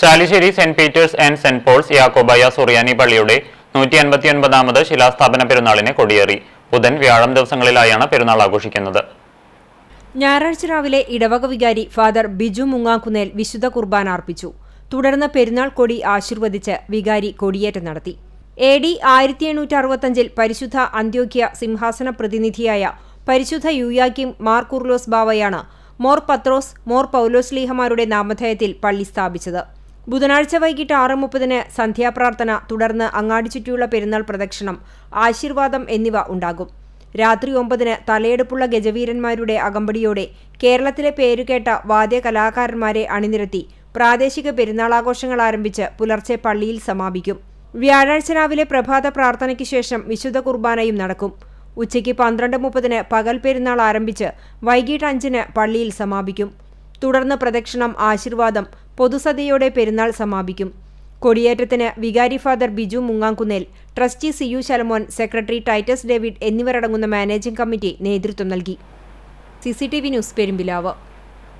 Chalissery Saint Peter's and Saint Paul's Yakobaya Suriyani പള്ളിയുടെ നൂറ്റി അൻപത്തിയൊൻപതാമത് ശിലാസ്ഥാപന പെരുന്നാളിന് കൊടിയേറി. ബുധൻ വ്യാഴം ദിവസങ്ങളിലായാണ് പെരുന്നാൾ ആഘോഷിക്കുന്നത്. ഞായറാഴ്ച രാവിലെ ഇടവക വികാരി ഫാദർ ബിജു മുങ്ങാക്കുന്നേൽ വിശുദ്ധ കുർബാന അർപ്പിച്ചു. തുടർന്ന് പെരുന്നാൾ കൊടി ആശീർവദിച്ച് വികാരി കൊടിയേറ്റം നടത്തി. എ ഡി ആയിരത്തി എണ്ണൂറ്റി അറുപത്തഞ്ചിൽ പരിശുദ്ധ അന്ത്യോക്യ സിംഹാസന പ്രതിനിധിയായ പരിശുദ്ധ യുയാക്കിം മാർ കുർലോസ് ബാവയാണ് മോർ പത്രോസ് മോർ പൗലോസ് ലീഹമാരുടെ നാമധേയത്തിൽ പള്ളി സ്ഥാപിച്ചത്. ബുധനാഴ്ച വൈകിട്ട് ആറ് മുപ്പതിന് സന്ധ്യാപ്രാർത്ഥന തുടർന്ന് അങ്ങാടി ചുറ്റിയുള്ള പെരുന്നാൾ പ്രദക്ഷിണം ആശീർവാദം എന്നിവ ഉണ്ടാകും. രാത്രി ഒമ്പതിന് തലയെടുപ്പുള്ള ഗജവീരന്മാരുടെ അകമ്പടിയോടെ കേരളത്തിലെ പേരുകേട്ട വാദ്യകലാകാരന്മാരെ അണിനിരത്തി പ്രാദേശിക പെരുന്നാളാഘോഷങ്ങൾ ആരംഭിച്ച് പുലർച്ചെ പള്ളിയിൽ സമാപിക്കും. വ്യാഴാഴ്ച രാവിലെ പ്രഭാത പ്രാർത്ഥനയ്ക്ക് ശേഷം വിശുദ്ധ കുർബാനയും നടക്കും. ഉച്ചയ്ക്ക് പന്ത്രണ്ട് മുപ്പതിന് പകൽ പെരുന്നാൾ ആരംഭിച്ച് വൈകിട്ട് അഞ്ചിന് പള്ളിയിൽ സമാപിക്കും. തുടർന്ന് പ്രദക്ഷിണം ആശീർവാദം പൊതുസദ്യയോടെ പെരുന്നാൾ സമാപിക്കും. കൊടിയേറ്റത്തിന് വികാരി father Biju Mungankunnel trustee C U Shalamon secretary Titus David എന്നിവരടങ്ങുന്ന മാനേജിംഗ് കമ്മിറ്റി നേതൃത്വം നൽകി. C news Perumpilavu.